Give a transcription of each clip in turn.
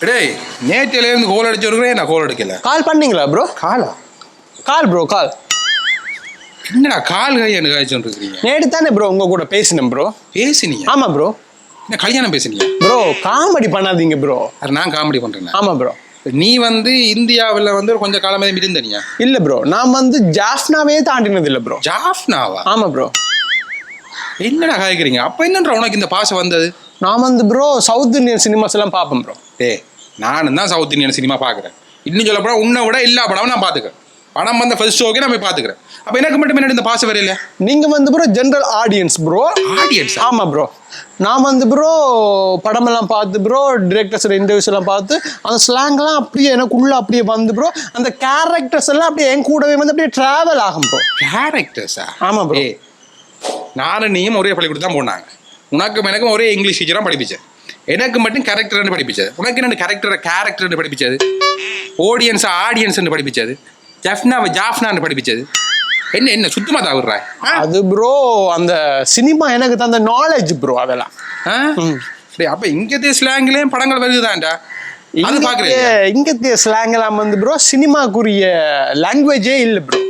டேய் நேற்றிலேருந்து கோல் அடிச்சு வருகிறேன் நான் கோல் அடிக்கல கால் பண்ணீங்களா ப்ரோ காலா? கால் ப்ரோ கால் என்னடா கால் கை எனக்கு காய்ச்சல் இருக்கிறீங்க நேற்று தானே ப்ரோ உங்க கூட பேசினேன் ப்ரோ பேசுனீங்க? ஆமா ப்ரோ என்ன கல்யாணம் பேசுனீங்க? ப்ரோ காமெடி பண்ணாதீங்க ப்ரோ நான் காமெடி பண்றேன்? ஆமா ப்ரோ நீ வந்து இந்தியாவில் வந்து கொஞ்சம் காலமே இருந்தனியா இல்ல ப்ரோ நான் வந்து ஜாஃப்னாவே தாண்டினது இல்ல ப்ரோ ஜாஃப்னாவா? ஆமா ப்ரோ என்னடா காய்க்கிறீங்க? அப்ப என்னன்ற உனக்கு இந்த பாசம் வந்தது? நான் வந்து ப்ரோ சவுத் இந்தியன் சினிமாஸ் எல்லாம் பார்ப்பேன் ப்ரோ டேய் நானும் தான் சவுத் இந்தியன் சினிமா பார்க்குறேன். இன்னும் சொல்ல போனால் உன்னை விட எல்லா படமும் நான் பார்த்துக்கிறேன். படம் வந்த ஃபர்ஸ்ட் ஷோக்கே நான் போய் பார்த்துக்கிறேன். அப்போ எனக்கு மட்டும் என்ன இந்த பாசம் வரையில நீங்க வந்து bro general audience bro audience ஆமா ப்ரோ நான் வந்து ப்ரோ படமெல்லாம் பார்த்து ப்ரோ டிரெக்டர்ஸ் இன்டர்வியூஸ் எல்லாம் பார்த்து அந்த ஸ்லாங்லாம் அப்படியே எனக்குள்ள அப்படியே வந்து ப்ரோ அந்த கேரக்டர்ஸ் எல்லாம் அப்படியே என் கூடவே வந்து அப்படியே டிராவல் ஆகும் ப்ரோ கேரக்டர்ஸா ஆமா bro. ஏய் நானும் நீயும் ஒரே பள்ளிக்கூடம் தான் போனாங்க. உனக்கும் எனக்கும் ஒரே இங்கிலீஷ் டீச்சராக படிப்பிச்சேன். எனக்கு மட்டும் கேரக்டர்னு படிப்பிச்சது. உனக்கு என்ன கேரக்டர் கேரக்டர்னு படிப்பிச்சது? ஆடியன்ஸ் ஆடியன்ஸ்னு படிப்பிச்சது? ஜஃப்னாவை ஜாஃப்னான்னு படிப்பிச்சது? என்ன என்ன சுத்தமாக தவிர்றா அது ப்ரோ அந்த சினிமா எனக்கு தந்த நாலேஜ் ப்ரோ அதெல்லாம். சரி அப்போ இங்கத்தே ஸ்லாங்லேயும் படங்கள் வருதுதான்டா. அது பார்க்குறேன் இங்கத்திய ஸ்லாங் எல்லாம் வந்து ப்ரோ சினிமாக்குரிய லாங்குவேஜே இல்லை ப்ரோ.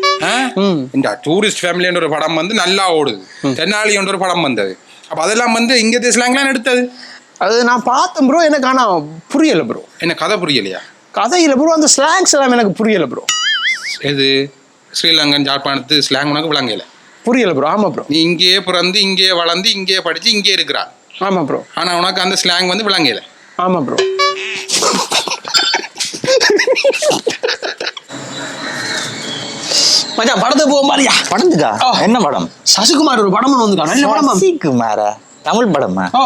இந்த டூரிஸ்ட் ஃபேமிலின்ற ஒரு படம் வந்து நல்லா ஓடுது. தென்னாலின்ற ஒரு படம் வந்தது. அப்போ அதெல்லாம் வந்து இங்கத்தே ஸ்லாங்லாம் எடுத்தது? அது நான் பார்த்தேன் ப்ரோ எனக்கு ஆனா புரியல ப்ரோ என்ன கதை புரியலையா? கதையில ப்ரோ அந்த ஸ்லாங்ஸ் எல்லாம் எனக்கு புரியல ப்ரோ எது? ஸ்ரீலங்கன் ஜாழ்ப்பாணத்து ஸ்லாங் உனக்கு விளங்கல? புரியல ப்ரோ ஆமா ப்ரோ நீ இங்கேயே பிறந்து இங்கேயே வளர்ந்து இங்கேயே படிச்சு இங்கேயே இருக்கிறா ஆமா ப்ரோ ஆனா உனக்கு அந்த ஸ்லாங் வந்து விளங்கல. ஆமா ப்ரோ மச்சான் படத்துக்கு போக மாதிரியா படத்துக்கா. என்ன படம்? சசிகுமார் ஒரு படம் ஒன்று வந்துருக்கான். நல்ல படமா? சசிகுமாரா? தமிழ் படமா? ஓ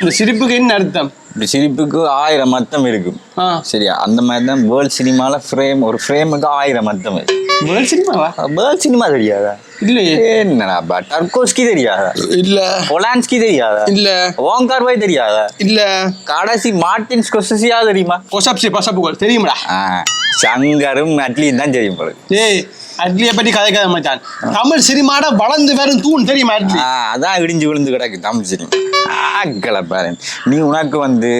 இந்த சிரிப்புக்கு என்ன அர்த்தம்? இப்படி சிரிப்புக்கு ஆயிரம் அர்த்தம் இருக்கும் சரியா? அந்த மாதிரி தான் வேர்ல்ட் சினிமால ஃப்ரேம் ஒரு ஃப்ரேமுக்கு ஆயிரம் அர்த்தம் இருக்கு. வேர்ல்ட் சினிமாவா வேர்ல்ட் சினிமா தெரியாதா? இல்லையே. என்னடா டர்கோஸ்கி தெரியாதா? இல்ல. பொலான்ஸ்கி தெரியாதா? இல்ல. ஓங்கார் பாய் தெரியாதா? இல்ல. கடைசி மார்டின் ஸ்கொசசியா தெரியுமா? பொசப்சி பசப்புகள் தெரியுமாடா. சங்கரும் அட்லியும் தான் தெரியும் போல ஏய் அட்லியை பற்றி கதை கதை மச்சான். தமிழ் சினிமாட வளர்ந்து வரும் தூண் தெரியுமா அட்லி? அதான் இடிஞ்சு விழுந்து கிடக்கு தமிழ் சினிமா. ஆக்களை பாரு நீ உனக்கு வந்து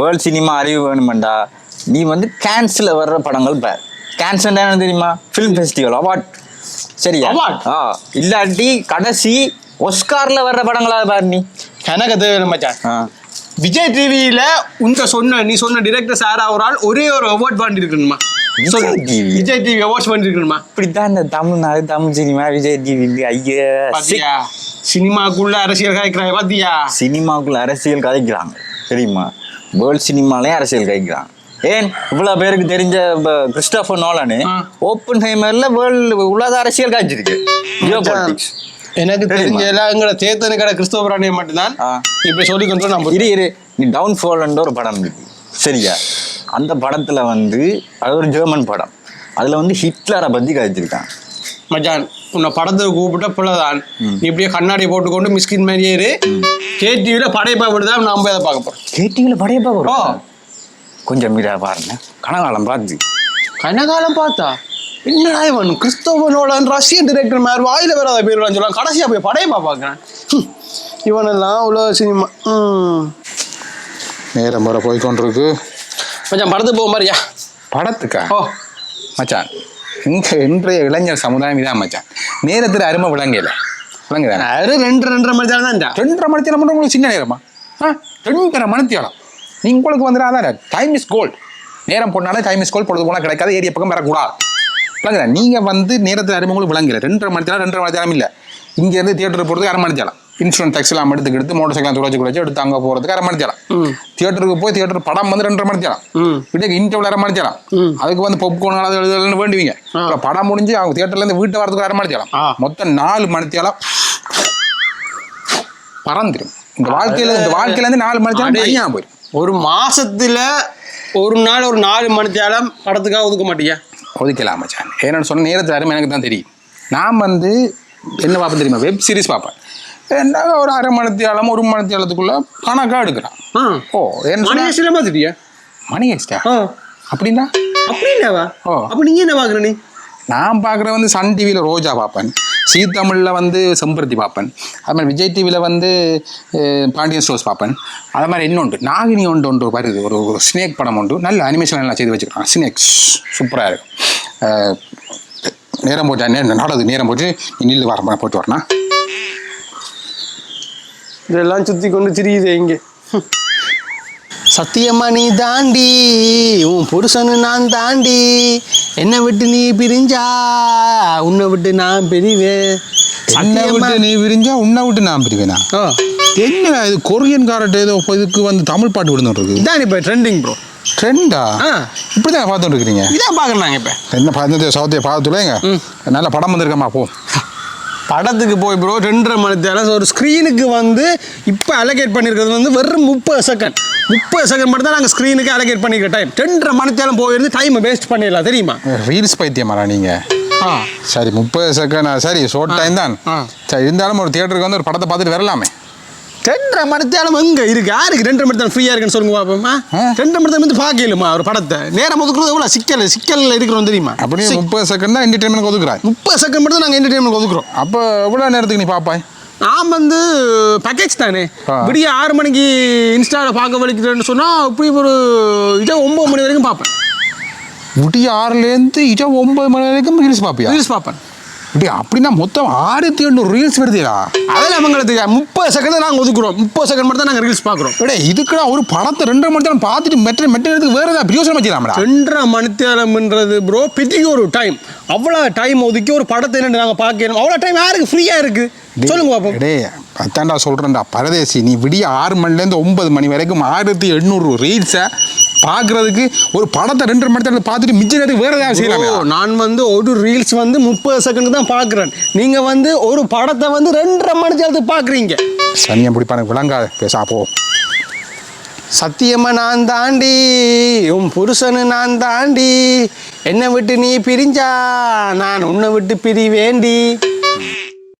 வேர்ல்ட் சினிமா அறிவு வேணுமெண்டா நீ வந்து கேன்ஸில் வர்ற படங்கள் பார். கேன்ஸ் என்ன தெரியுமா? ஃபிலிம் ஃபெஸ்டிவல் அவார்ட் சரியா? ஆ இல்லாட்டி கடைசி ஒஸ்கார்ல வர்ற படங்களாவது பாரு நீ. எனக்கு தேவை மச்சான். விஜய் டிவியில உங்க சொன்ன நீ சொன்ன டிரெக்டர் சாரா ஒரு ஆள் ஒரே ஒரு award வாங்கிருக்கணுமா Vijay TV? Vijay TV awards பண்ணிருக்கணுமா இப்படித்தான் இந்த தமிழ்நாடு தமிழ் சினிமா விஜய் டிவி ஐயா பாத்தியா? சினிமாக்குள்ள அரசியல் காய்க்கிறாங்க பாத்தியா? சினிமாக்குள்ள அரசியல் கதைக்கிறாங்க தெரியுமா? வேர்ல்ட் சினிமாலயும் அரசியல் கதைக்கிறாங்க ஏன்? இவ்வளவு பேருக்கு தெரிஞ்ச கிறிஸ்டோபர் நோலனு. ஓப்பன் ஹைமர்ல வேர்ல்டு உலக அரசியல் காய்ச்சிருக்கு. ஜியோ எனக்கு தெரிஞ்ச எல்லாம் எங்களை தேத்தனு கடை கிறிஸ்தவரானே மட்டும்தான் ஆ. இப்படி சொல்லி கொண்டு நான் இரு இரு. நீ டவுன் ஃபால்ன்ற ஒரு படம் இருக்கு. சரியா? அந்த படத்துல வந்து அது ஒரு ஜெர்மன் படம். அதுல வந்து ஹிட்லரை பத்தி கதைச்சிருக்கான். மச்சான் உன்னை படத்துக்கு கூப்பிட்ட பிள்ளைதான். நீ இப்படியே கண்ணாடி போட்டுக்கொண்டு மிஸ்கின் மாதிரியே இரு. கேடிவில படைப்பா விடுதான் நான் போய் அதை பார்க்க போறேன் கேட்டிவில படையப்பா வரும் கொஞ்சம் மீரா பாருங்க. கனகாலம் பார்த்து. கனகாலம் பார்த்தா? என்னடா இவன்? கிறிஸ்தவனோட ரஷ்யன் டிரெக்டர் மாதிரி வாயில வராத பேர் சொல்லலாம் கடைசியா போய் படையப்பா பார்க்கறேன். இவனெல்லாம் உலக சினிமா. நேரம் வர போய்கொண்டிருக்கு மச்சான் படத்துக்கு போக மாதிரியா படத்துக்கா? ஓ. மச்சான் இங்க இன்றைய இளைஞர் சமுதாயம் இதான் மச்சான். நேரத்தில் அருமை விளங்கல. விளங்குதானே அது ரெண்டு ரெண்டரை மணி நேரம் தான்டா ரெண்டரை மணி நேரம் உங்களுக்கு சின்ன நேரமா? ஆ ரெண்டரை மணி நேரம். நீ உங்களுக்கு வந்துட்டு அதான் டைம் இஸ் கோல்ட் நேரம் போனாலே டைம் இஸ் கோல்ட் பொழுது போனால் கிடைக்காது ஏரியா பக்கம் வரக்கூடாது. விளங்குதா? நீங்கள் வந்து நேரத்தில் அருமை உங்களுக்கு விளங்கல. ரெண்டரை மணி நேரம் ரெண்டரை மணி நேரம் இல்லை. இங்கேருந்து தியேட்டர் போகிறதுக்கு அரை மணி நேரம். இன்சூரன்ஸ் டேக்ஸ் எல்லாம் எடுத்து எடுத்து மோட்டர் சைக்கிள் துடைச்சு குறைச்சி எடுத்து அங்கே போகிறதுக்கு அரை மணி நேரம். தியேட்டருக்கு போய் தியேட்டர் படம் வந்து ரெண்டரை மணி நேரம். வீட்டுக்கு இன்டர்வல் அரை மணி நேரம். அதுக்கு வந்து பொப்கோன் அது எழுதுன்னு வேண்டுவீங்க. படம் முடிஞ்சு அவங்க தியேட்டர்லேருந்து வீட்டு வரதுக்கு அரை மணி நேரம். மொத்தம் நாலு மணி நேரம் பறந்துடும் இந்த வாழ்க்கையில இந்த வாழ்க்கையில இருந்து நாலு மணி நேரம் அடே. தனியா போயிடும் ஒரு மாசத்துல ஒரு நாள் ஒரு நாலு மணி நேரம் படத்துக்காக ஒதுக்க மாட்டியா ஒதுக்கலாம் மச்சான். ஏன்னு சொன்ன நேரத்தில் அருமை எனக்கு தான் தெரியும். நான் வந்து என்ன பார்ப்பேன் தெரியுமா? வெப் சீரிஸ் பார்ப்பேன். என்ன ஒரு அரை மணி நேரம் ஒரு மணி நேரத்துக்குள்ள கணக்காக எடுக்கிறான் ஓ என்ன மணி சொன்னா வயசுல பார்த்துட்டியா? மணி ஆயிடுச்சா ஆ. அப்படின்னா? அப்படின்னாவா ஓ. அப்ப நீ என்ன பாக்குற நீ? நான் பார்க்குற வந்து சன் டிவியில் ரோஜா பார்ப்பேன். சீ தமிழில் வந்து செம்பருத்தி பார்ப்பேன். அது மாதிரி விஜய் டிவியில் வந்து பாண்டியன் ஸ்டோர்ஸ் பார்ப்பேன். அது மாதிரி இன்னொன்று நாகினி ஒன்று ஒன்று வருது ஒரு ஒரு ஸ்னேக் படம் உண்டு. நல்ல அனிமேஷன் எல்லாம் செய்து வச்சுருக்காங்க ஸ்னேக்ஸ் சூப்பராக இருக்கும். நேரம் போட்டு நாடது நேரம் போட்டு நீ நில்லு வர போட்டு வரனா. இதெல்லாம் சுத்தி கொண்டு திரியுது இங்க. சத்தியமா நீ தாண்டி உன் புருஷனு நான் தாண்டி என்னை விட்டு நீ பிரிஞ்சா உன்னை விட்டு நான் பிரிவேன். சத்தியமா விட்டு நீ விரிஞ்சா உன்னை விட்டு நான் பிரிவேனா? என்ன இது கொரியன் காரட் ஏதோ இப்போ இதுக்கு வந்து தமிழ் பாட்டு இருக்கு இதான் இப்ப ட்ரெண்டிங் ப்ரோ ட்ரெண்டா ஆ. இப்படி தான் பார்த்துட்டு இருக்கிறீங்க? இதான் பார்க்கறாங்க இப்ப. என்ன பார்த்து சவுத்தையை பார்த்துலேங்க நல்ல படம் வந்திருக்கம்மா போ. படத்துக்கு போய் ப்ரோ ரெண்டரை மணி நேரம். ஒரு ஸ்க்ரீனுக்கு வந்து இப்போ அலோகேட் பண்ணியிருக்கிறது வந்து வெறும் முப்பது செகண்ட் முப்பது செகண்ட் மட்டும் தான் நாங்கள் ஸ்க்ரீனுக்கு அலோகேட் பண்ணிக்கிற டைம் ரெண்டரை மணி நேரம் போயிருந்து டைமை வேஸ்ட் பண்ணிடலாம் தெரியுமா? ரீல்ஸ் பைத்தியமாடா நீங்கள் ஆ. சரி முப்பது செகண்ட் சரி ஷோர்ட் டைம் தான். சரி இருந்தாலும் ஒரு தியேட்டருக்கு வந்து ஒரு படத்தை பார்த்துட்டு வரலாமே. ரெண்டரை மணி நேரம் எங்க இருக்கு? யாருக்கு ரெண்டரை மணி நேரம் ஃப்ரீயா இருக்குன்னு சொல்லுங்க பாப்போமா. ரெண்டரை மணி நேரம் வந்து பார்க்கலுமா ஒரு படத்தை. நேரம் ஒதுக்குறது எவ்வளோ சிக்கல் சிக்கல்ல இருக்கிறோம் தெரியுமா? அப்படியே முப்பது செகண்ட் தான் என்டர்டைன்மெண்ட் ஒதுக்குறாய் முப்பது செகண்ட் மட்டும் தான் நாங்கள் என்டர்டைன்மெண்ட் ஒதுக்குறோம். அப்போ எவ்வளோ நேரத்துக்கு நீ பார்ப்பாய் நான் வந்து பேக்கேஜ் தானே. விடிய ஆறு மணிக்கு இன்ஸ்டாவில் பார்க்க வலிக்கிறேன்னு சொன்னால் இப்படி ஒரு இதே ஒம்பது மணி வரைக்கும் பார்ப்பேன். விடிய ஆறுலேருந்து இஜா ஒன்பது மணி வரைக்கும் ரீல்ஸ் பார்ப்பியா? ரீல்ஸ் பார்ப்பேன். இப்படி அப்படின்னா மொத்தம் ஆயிரத்தி எண்ணூறு ரீல்ஸ் வருதுடா. அதில் அவங்களுக்கு முப்பது செகண்ட் தான் நாங்கள் ஒதுக்குறோம். முப்பது செகண்ட் மட்டும் தான் நாங்கள் ரீல்ஸ் பார்க்குறோம். டே இதுக்குடா ஒரு படத்தை ரெண்டரை மணி நேரம் பார்த்துட்டு மெட்ட மெட்ட நேரத்துக்கு வேறு ஏதாவது பிரியோசனம் வச்சுக்கலாம்டா ரெண்டரை மணித்தேரம்ன்றது ப்ரோ பெரிய ஒரு டைம் அவ்வளோ டைம் ஒதுக்கி ஒரு படத்தை என்ன நாங்கள் பார்க்கணும். அவ்வளோ டைம் யாருக்கு ஃப்ரீயாக இருக்குது சொல்லுங்க பார்ப்போம் டே அத்தாண்டா சொல்கிறேன்டா பரதேசி நீ விடிய ஆறு மணிலேருந்து ஒன்பது மணி வரைக்கும் ஆயிரத்தி எண்ணூறு ரீல்ஸை பார்க்குறதுக்கு ஒரு படத்தை ரெண்டரை மணி நேரத்தில் பார்த்துட்டு மிச்ச நேரத்துக்கு வேறு ஏதாவது செய்யலாமே? நான் வந்து ஒரு ரீல்ஸ் வந்து முப்பது செகண்ட் தான் பார்க்குறேன் நீங்கள் வந்து ஒரு படத்தை வந்து ரெண்டரை மணி நேரத்துக்கு பார்க்குறீங்க சனியம் பிடிப்பான விளங்காத. பேசா போ. சத்தியமா நான் தாண்டி உன் புருஷனு நான் தாண்டி என்னை விட்டு நீ பிரிஞ்சா நான் உன்னை விட்டு பிரி வேண்டி